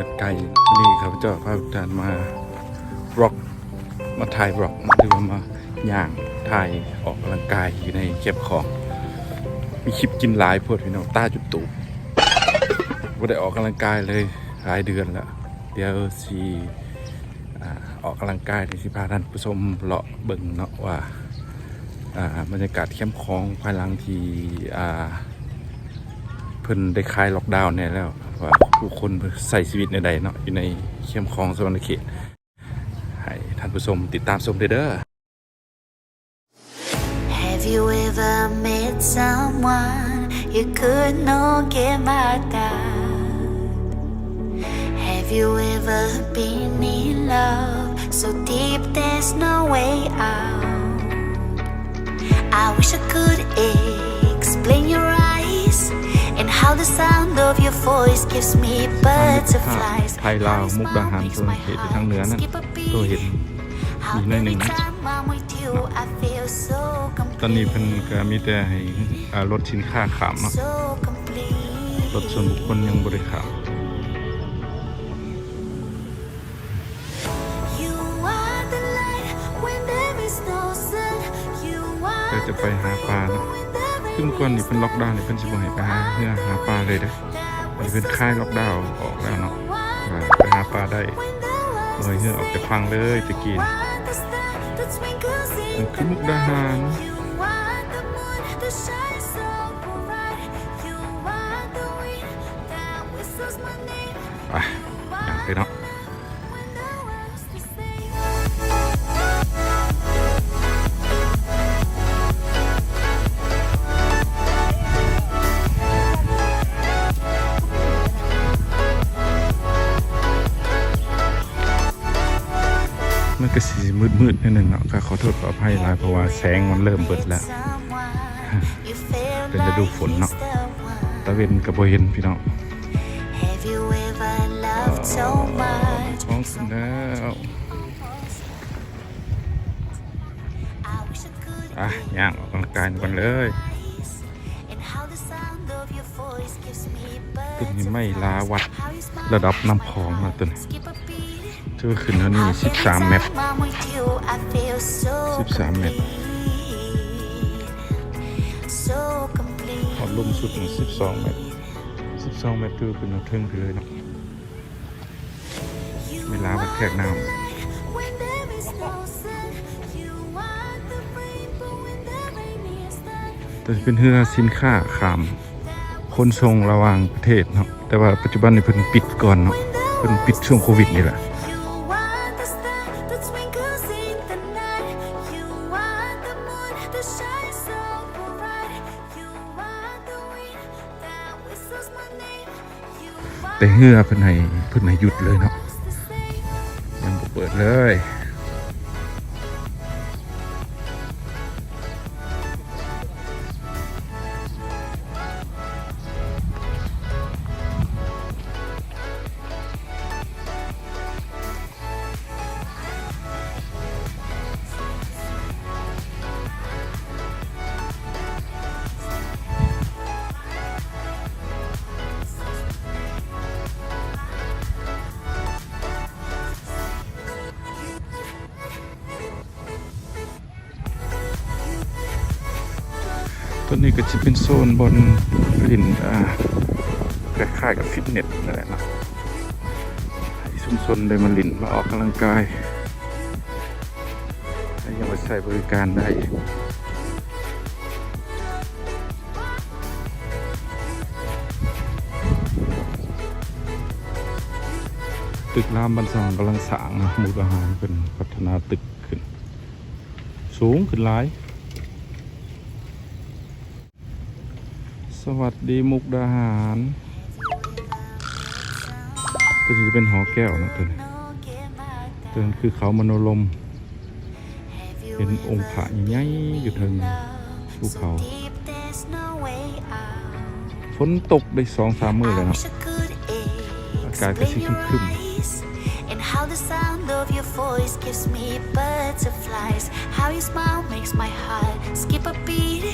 กันไกลวันนี้ครับเจ้าพาทุกท่านมาบล็อกมาถ่ายบล็อกหรือว่ามาย่างถ่ายออกกำลังกายอยู่ในเก็บของ มีคลิปกินหลายโพดพี่น้องต้าจุดตูว่าได้ออกกำลังกายเลยหลายเดือนแล้วเดี๋ยวสีออกกำลังกายที่สิพาท่านผู้ชมเลาะเบิ่งเนาะว่าบรรยากาศเข้มของภายหลังที่เพิ่นได้คลายล็อกดาวน์เนี่ยแล้ว ว่าผู้คนใส่ชีวิตในใดเนาะอยู่ในเข้มคลองสวรรณเขตให้ท่านผู้ชมติดตามชมเด้อ Have you ever met someone you could not get mad at? Have you ever been in love so deep there's no way out? I wish I could explain your ไทยลาวมุกดาหารส่วนเขตอยู่ทางเหนือนั่นตัวเห็น How อีกหน่อยหนึ่ง every นะ time I'm with you, I feel so ตอนนี้ complete. เพิ่นก็มีแต่ให้อ่ารถสินค้าขามเนาะ So complete. รถส่วนบุคคลยังบ่ได้ขาม You are the light when there is no sun. You ก็ are จะไปหาปลาเนาะ when there ซึ่งเมื่อก่อนนี่เพิ่นล็อกดาวน์นี่เพิ่นสิบ่ให้ไปหาเนื้อหาปลาเลยเด้อมันเป็นค่ายล็อกดาวน์ออกแล้วเนาะว่าไปหาปลาได้บ่ให้เนื้อออกจากพังเลยตะกี้มันคือมุกดาหารไปอย่างไปเนาะ มืดๆนิดนึงเนาะก็ขอโทษขออภัยหลายเพราะว่าแสงมันเริ่มเบิดแล้ว เป็นฤดูฝนเนาะตะเวนกับโบเห็นพี่น้อง Have you ever loved so much? ท้องขึ้นแล้ว I wish I could อะย่างออกกำลังกายกันเลย and how the sound of your voice gives me ตึกนี้ไม่ลาวัด How you smile ระดับน้ำคลองมาตึน skip a beat เจอขึ้นแล้วนี่13เมตร Every time I'm with you, I feel so 13เมตร complete. So complete. พอลุ่มสุดนี่12เมตร12เมตรคือเป็นเอาเทิงไปเลยเนาะเวลาวัดแขกน้ When there is no sun, you are the rainbow when the rain is done. แต่เป็นเรือสินค้าขามคนทรงระหว่างประเทศเนาะแต่ว่าปัจจุบันนี่เพิ่นปิดก่อนเนาะเพิ่นปิดช่วงโควิดนี่แหละ แต่เหือเพิ่นให้เพิ่นให้หยุดเลยเนาะยังบ่เปิดเลย ตัวนี้ก็จะเป็นโซนบนลินอ่าคล้ายๆกับฟิตเนสนั่นแหละนะให้ชุมชนได้มาลินมาออกกำลังกายให้ยังมาใช้บริการได้ตึกรามบันสองกำลังสร้างนะมุกอาหารเป็นพัฒนาตึกขึ้น สูงขึ้นหลาย วัสดีมุกดาหารตัวนี้จะเป็นหอแก้วนะตัวนี้ No get my ตัวนั้นคือเขามโนลม Have you เป็นองค์พระใหญ่ๆอยู่เทิง love ภูเขา so deep there's no way out? ฝนตกได้สองสามมือเลย I เนาะ wish I could อากาศก็สิ explain your ครึม eyes and how the sound of your voice gives me butterflies. How your smile makes my heart skip a beat.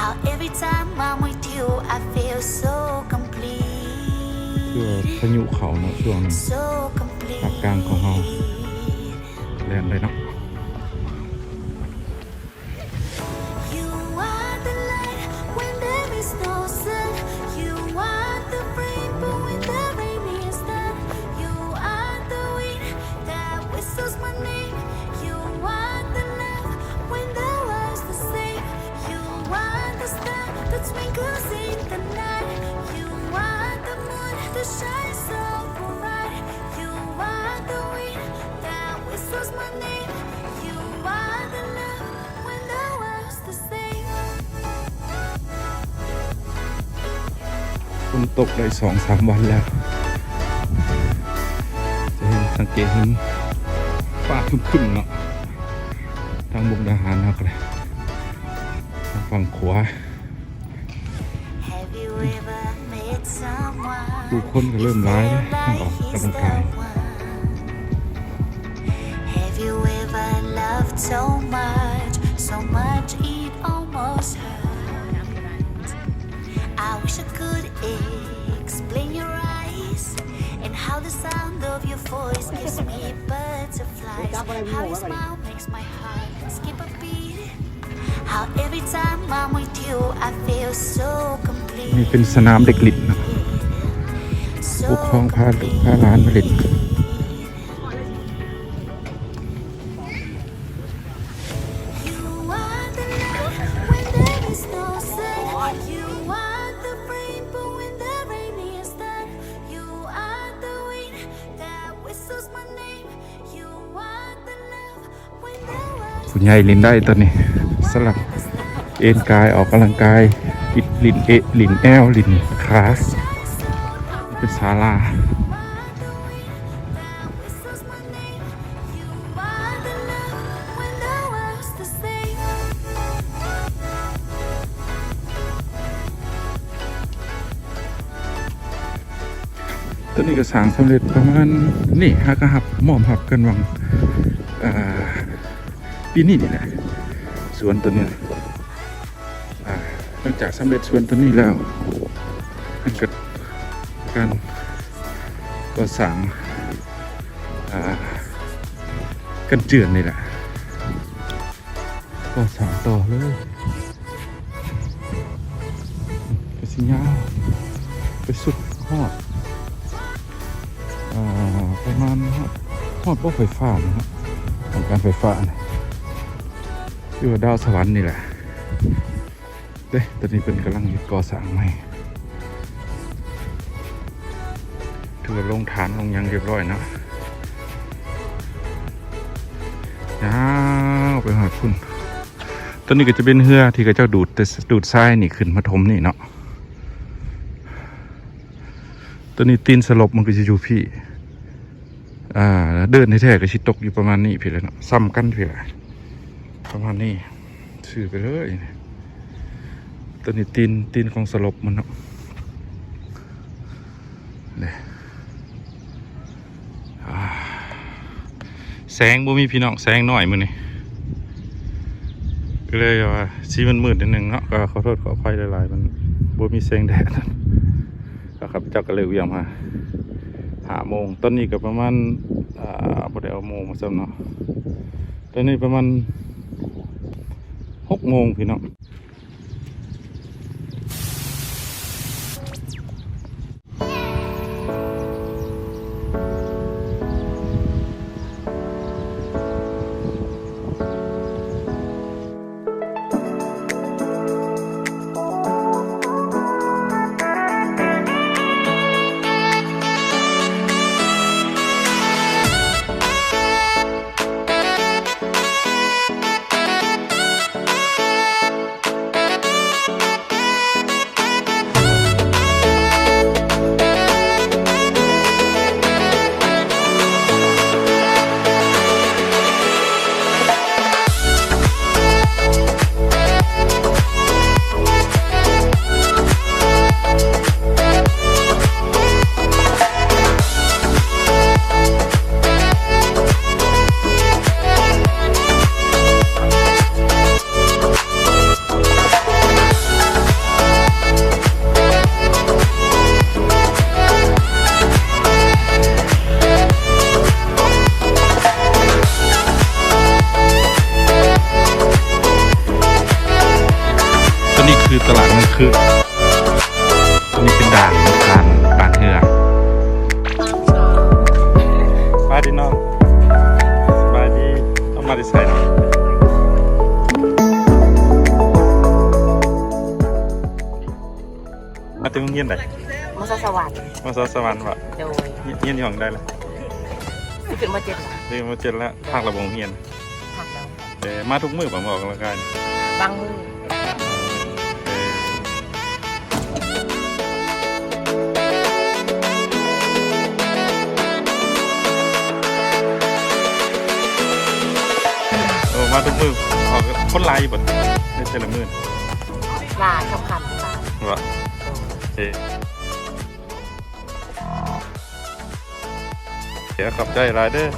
How every time I'm with you, I feel so complete. คือว่าพายุเขาเนาะช่วงนี้ so complete. ภาคกลางของเราแรงเลยเนาะ ฝนตกได้สองสามวันแล้ว จะเห็นสังเกตเห็นฟ้าครึมๆเนาะทางมุกดาหารนะครับเลยทางฝั่งขวา Have you ever met someone ผู้คนก็เริ่มร้ายแล้วต้องออกกำลังกาย Have you ever loved so much, so much it almost hurt? I wish I could explain your eyes and how the sound of your voice gives me butterflies. How your smile makes my heart skip a beat. How every time I'm with you, I feel so complete. นี่เป็นสนามเด็กเลินนะ So ผู้ปกครองพาลูกพาหลานมาเล่น คุณยายลินได้ตอนนี้สลับเอ็นกายออกกำลังกายปิดลินเอลินแอลลินขาสเป็นศาลาตอนนี้ก็สร้างสำเร็จประมาณนี่ฮักกะหับหมอมหับกันวัง ปีนี้นี่แหละสวนตัวนี้ยอ่าหลังจากสำเร็จสวนตัวนี้แล้วมันก็การก็สร้างอ่ากันเจือนนี่แหละก็สร้างต่อเลยไปสิยาวไปสุดหอดประมาณหอดพวกไฟฟ้านะครับของการไฟฟ้าเนี่ย ที่ว่าดาวสวรรค์นี่แหละเด้ตอนนี้เป็นกำลังก่อสร้างใหม่ถือว่าลงฐานลงยังเรียบร้อยเนาะยาวไปหาคุณตอนนี้ก็จะเป็นเรือที่เขาเจ้าดูดแต่ดูดทรายนี่ขึ้นมาถมนี่เนาะตัวนี้ตีนสลบมันก็จะอยู่พี่ อ่าแล้วเดินแท้ๆก็ชิตกอยู่ประมาณนี้พี่แล้วเนาะซ้ำกันพี่แหละ ประมาณนี้สื่อไปเลยตัวนี้ตีนตีนของสลบมันเนาะเนี่ยแสงบ่มีพี่น้องแสงหน่อยมือนี่ก็เลยว่าสีมันมืดนิดนึงเนาะก็ขอโทษขออภัยหลายๆมันบ่มีแสงแดดก็ครับเจ้าก็เลยเวียงมาหาโมงตอนนี้ก็ประมาณอ่าบ่ได้เอาโมงมาซ้ำเนาะตอนนี้ประมาณ หกโม มาถึงโรงเรียนไหนมาสวรรค์มาสสวรรค์วะโดยเรียนอยู่ห้องได้แล้วที่ขึ้นมาเจ็ดหลังเรียนมาเจ็ดแล้วภาคระบบเรียนผักแล้วเออมาทุกมือผมออกกำลังกายบางมือ เออโอ้มาทุกมือออกคนไลน์บดได้เจอละมือลาสำคัญลาวะ เออเดี๋ยวขับใจรายเด้อ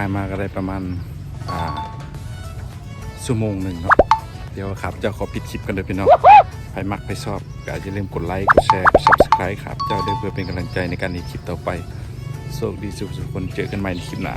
ายมาก็ได้ประมาณอ่าชั่วโมงหนึ่งเนาะเดี๋ยวครับเจ้าขอปิดคลิปกันเลยพี่น้องใครมักใครชอบก็อย่าลืมกดไลค์กดแชร์กด subscribe ครับ เจ้าได้เพื่อเป็นกำลังใจในการในคลิปต่อไปโชคดีสุขสุขคนเจอกันใหม่ในคลิปหน้า